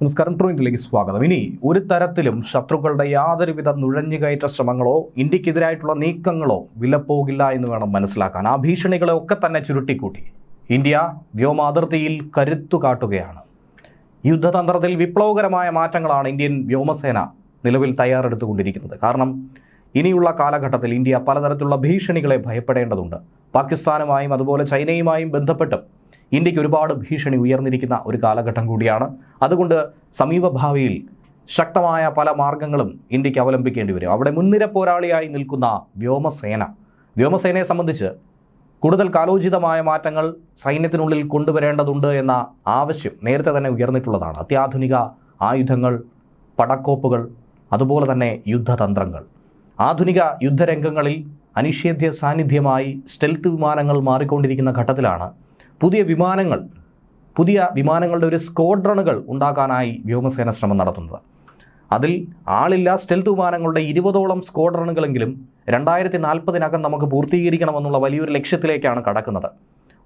നമസ്കാരം ട്രൂയിന്റിലേക്ക് സ്വാഗതം. ഇനി ഒരു തരത്തിലും ശത്രുക്കളുടെ യാതൊരുവിധ നുഴഞ്ഞുകയറ്റ ശ്രമങ്ങളോ ഇന്ത്യക്കെതിരായിട്ടുള്ള നീക്കങ്ങളോ വിലപ്പോകില്ല എന്ന് വേണം മനസ്സിലാക്കാൻ. ആ ഭീഷണികളെ ഒക്കെ തന്നെ ചുരുട്ടിക്കൂട്ടി. ഇന്ത്യ വ്യോമാതിർത്തിയിൽ കരുത്തു കാട്ടുകയാണ്. യുദ്ധതന്ത്രത്തിൽ വിപ്ലവകരമായ മാറ്റങ്ങളാണ് ഇന്ത്യൻ വ്യോമസേന നിലവിൽ തയ്യാറെടുത്തുകൊണ്ടിരിക്കുന്നത്. കാരണം ഇനിയുള്ള കാലഘട്ടത്തിൽ ഇന്ത്യ പലതരത്തിലുള്ള ഭീഷണികളെ ഭയപ്പെടേണ്ടതുണ്ട്. പാകിസ്ഥാനുമായും അതുപോലെ ചൈനയുമായും ബന്ധപ്പെട്ടും ഇന്ത്യയ്ക്ക് ഒരുപാട് ഭീഷണി ഉയർന്നിരിക്കുന്ന ഒരു കാലഘട്ടം കൂടിയാണ്. അതുകൊണ്ട് സമീപഭാവിയിൽ ശക്തമായ പല മാർഗങ്ങളും ഇന്ത്യയ്ക്ക് അവലംബിക്കേണ്ടി വരും. അവിടെ മുൻനിര പോരാളിയായി നിൽക്കുന്ന വ്യോമസേന. വ്യോമസേനയെ സംബന്ധിച്ച് കൂടുതൽ കാലോചിതമായ മാറ്റങ്ങൾ സൈന്യത്തിനുള്ളിൽ കൊണ്ടുവരേണ്ടതുണ്ട് എന്ന ആവശ്യം നേരത്തെ തന്നെ ഉയർന്നിട്ടുള്ളതാണ്. അത്യാധുനിക ആയുധങ്ങൾ പടക്കോപ്പുകൾ അതുപോലെ തന്നെ യുദ്ധതന്ത്രങ്ങൾ. ആധുനിക യുദ്ധരംഗങ്ങളിൽ അനിഷേധ്യ സാന്നിധ്യമായി സ്റ്റെൽത്ത് വിമാനങ്ങൾ മാറിക്കൊണ്ടിരിക്കുന്ന ഘട്ടത്തിലാണ് പുതിയ വിമാനങ്ങൾ പുതിയ വിമാനങ്ങളുടെ ഒരു സ്ക്വാഡ്രണുകൾ ഉണ്ടാക്കാനായി വ്യോമസേന ശ്രമം നടത്തുന്നത്. അതിൽ ആളില്ല സ്റ്റെൽത്ത് വിമാനങ്ങളുടെ ഇരുപതോളം സ്ക്വാഡ്രണുകളെങ്കിലും രണ്ടായിരത്തി നാൽപ്പതിനകം നമുക്ക് പൂർത്തീകരിക്കണമെന്നുള്ള വലിയൊരു ലക്ഷ്യത്തിലേക്കാണ് കടക്കുന്നത്.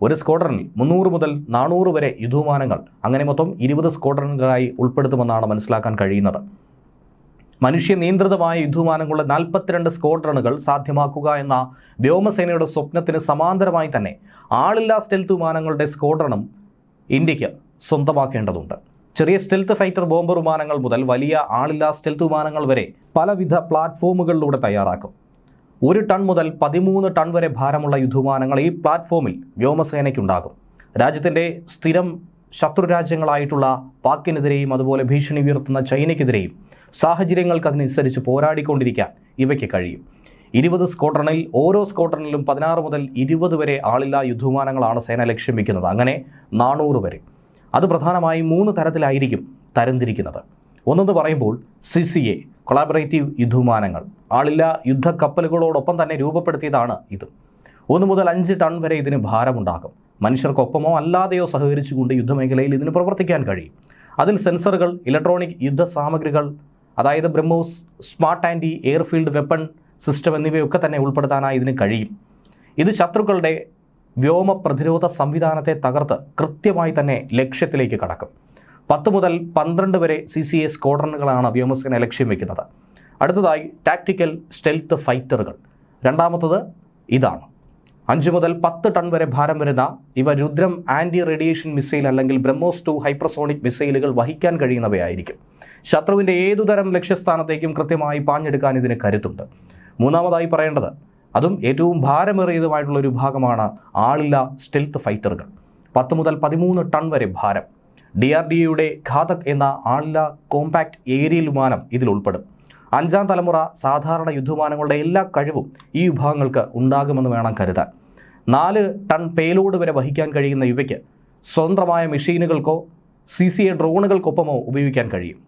ഒരു സ്ക്വാഡ്രണിൽ മുന്നൂറ് മുതൽ നാനൂറ് വരെ യുദ്ധവിമാനങ്ങൾ അങ്ങനെ മൊത്തം ഇരുപത് സ്ക്വാഡ്രണുകളായി ഉൾപ്പെടുത്തുമെന്നാണ് മനസ്സിലാക്കാൻ കഴിയുന്നത്. മനുഷ്യ നിയന്ത്രിതമായ യുദ്ധവിമാനങ്ങളുടെ നാൽപ്പത്തിരണ്ട് സ്ക്വാഡ്രണുകൾ സാധ്യമാക്കുക എന്ന വ്യോമസേനയുടെ സ്വപ്നത്തിന് സമാന്തരമായി തന്നെ ആളില്ലാ സ്റ്റെൽത്ത് വിമാനങ്ങളുടെ സ്ക്വാഡ്രണം ഇന്ത്യയ്ക്ക് സ്വന്തമാക്കേണ്ടതുണ്ട്. ചെറിയ സ്റ്റെൽത്ത് ഫൈറ്റർ ബോംബർ വിമാനങ്ങൾ മുതൽ വലിയ ആളില്ലാ സ്റ്റെൽത്ത് വിമാനങ്ങൾ വരെ പലവിധ പ്ലാറ്റ്ഫോമുകളിലൂടെ തയ്യാറാക്കും. ഒരു ടൺ മുതൽ പതിമൂന്ന് ടൺ വരെ ഭാരമുള്ള യുദ്ധവിമാനങ്ങൾ ഈ പ്ലാറ്റ്ഫോമിൽ വ്യോമസേനയ്ക്കുണ്ടാകും. രാജ്യത്തിന്റെ സ്ഥിരം ശത്രുരാജ്യങ്ങളായിട്ടുള്ള പാക്കിനെതിരെയും അതുപോലെ ഭീഷണി ഉയർത്തുന്ന ചൈനയ്ക്കെതിരെയും സാഹചര്യങ്ങൾക്ക് അതിനനുസരിച്ച് പോരാടിക്കൊണ്ടിരിക്കാൻ ഇവയ്ക്ക് കഴിയും. ഇരുപത് സ്ക്വാഡ്രണിൽ ഓരോ സ്ക്വാഡ്രണിലും പതിനാറ് മുതൽ ഇരുപത് വരെ ആളില്ലാ യുദ്ധവിമാനങ്ങളാണ് സേന ലക്ഷ്യം വയ്ക്കുന്നത് അങ്ങനെ നാനൂറ് വരെ. അത് പ്രധാനമായും മൂന്ന് തരത്തിലായിരിക്കും തരംതിരിക്കുന്നത്. ഒന്നെന്ന് പറയുമ്പോൾ സി സി എ കൊളാബറേറ്റീവ് യുദ്ധവിമാനങ്ങൾ. ആളില്ലാ യുദ്ധക്കപ്പലുകളോടൊപ്പം തന്നെ രൂപപ്പെടുത്തിയതാണ് ഇത്. ഒന്ന് മുതൽ അഞ്ച് ടൺ വരെ ഇതിന് ഭാരമുണ്ടാകും. മനുഷ്യർക്കൊപ്പമോ അല്ലാതെയോ സഹകരിച്ചുകൊണ്ട് യുദ്ധമേഖലയിൽ ഇതിന് പ്രവർത്തിക്കാൻ കഴിയും. അതിൽ സെൻസറുകൾ ഇലക്ട്രോണിക് യുദ്ധ സാമഗ്രികൾ അതായത് BrahMos smart anti airfield weapon system എന്നിവയൊക്കെ തന്നെ ഉൾപ്പെടുത്താനായി ഇതിന് കഴിയും. ഇത് ശത്രുക്കളുടെ വ്യോമ പ്രതിരോധ സംവിധാനത്തെ തകർത്ത് കൃത്യമായി തന്നെ ലക്ഷ്യത്തിലേക്ക് കടക്കും. പത്ത് മുതൽ പന്ത്രണ്ട് വരെ സി സി എ സ്ക്വാഡ്രണുകളാണ് വ്യോമസേന ലക്ഷ്യം വെക്കുന്നത്. അടുത്തതായി ടാക്ടിക്കൽ സ്റ്റെൽത്ത് ഫൈറ്ററുകൾ രണ്ടാമത്തത് ഇതാണ്. അഞ്ച് മുതൽ പത്ത് ടൺ വരെ ഭാരം വരുന്ന ഇവ രുദ്രം ആന്റി റേഡിയേഷൻ മിസൈൽ അല്ലെങ്കിൽ ബ്രഹ്മോസ് ടു ഹൈപ്രസോണിക് മിസൈലുകൾ വഹിക്കാൻ കഴിയുന്നവയായിരിക്കും. ശത്രുവിന്റെ ഏതുതരം ലക്ഷ്യസ്ഥാനത്തേക്കും കൃത്യമായി പാഞ്ഞെടുക്കാൻ ഇതിന് കരുത്തുണ്ട്. മൂന്നാമതായി പറയേണ്ടത് അതും ഏറ്റവും ഭാരമേറിയതുമായിട്ടുള്ള ഒരു ഭാഗമാണ് ആളില്ല സ്റ്റെൽത്ത് ഫൈറ്ററുകൾ പത്ത് മുതൽ പതിമൂന്ന് ടൺ വരെ ഭാരം. ഡി ആർ ഡി എയുടെ ഘാതക് എന്ന ആളില്ല കോമ്പാക്ട് ഏരിയൽ വിമാനം ഇതിൽ ഉൾപ്പെടും. അഞ്ചാം തലമുറ സാധാരണ യുദ്ധമാനങ്ങളുടെ എല്ലാ കഴിവും ഈ വിഭാഗങ്ങൾക്ക് ഉണ്ടാകുമെന്ന് വേണം കരുതാൻ. നാല് ടൺ പേലോഡ് വരെ വഹിക്കാൻ കഴിയുന്ന ഇവയ്ക്ക് സ്വതന്ത്രമായ മെഷീനുകൾക്കോ സി സി എ ഡ്രോണുകൾക്കൊപ്പമോ ഉപയോഗിക്കാൻ കഴിയും.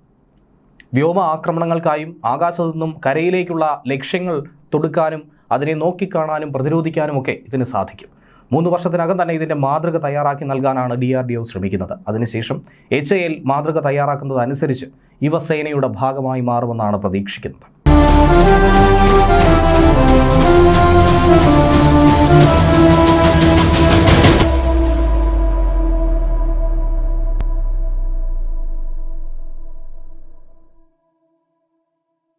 വ്യോമ ആക്രമണങ്ങൾക്കായും ആകാശത്തു നിന്നും കരയിലേക്കുള്ള ലക്ഷ്യങ്ങൾ തൊടുക്കാനും അതിനെ നോക്കിക്കാണാനും പ്രതിരോധിക്കാനുമൊക്കെ ഇതിന് സാധിക്കും. മൂന്ന് വർഷത്തിനകം തന്നെ ഇതിന്റെ മാതൃക തയ്യാറാക്കി നൽകാനാണ് ഡി ആർ ഡി ഒ ശ്രമിക്കുന്നത്. അതിനുശേഷം എച്ച് എ എൽ മാതൃക തയ്യാറാക്കുന്നതനുസരിച്ച് യുവസേനയുടെ ഭാഗമായി മാറുമെന്നാണ് പ്രതീക്ഷിക്കുന്നത്.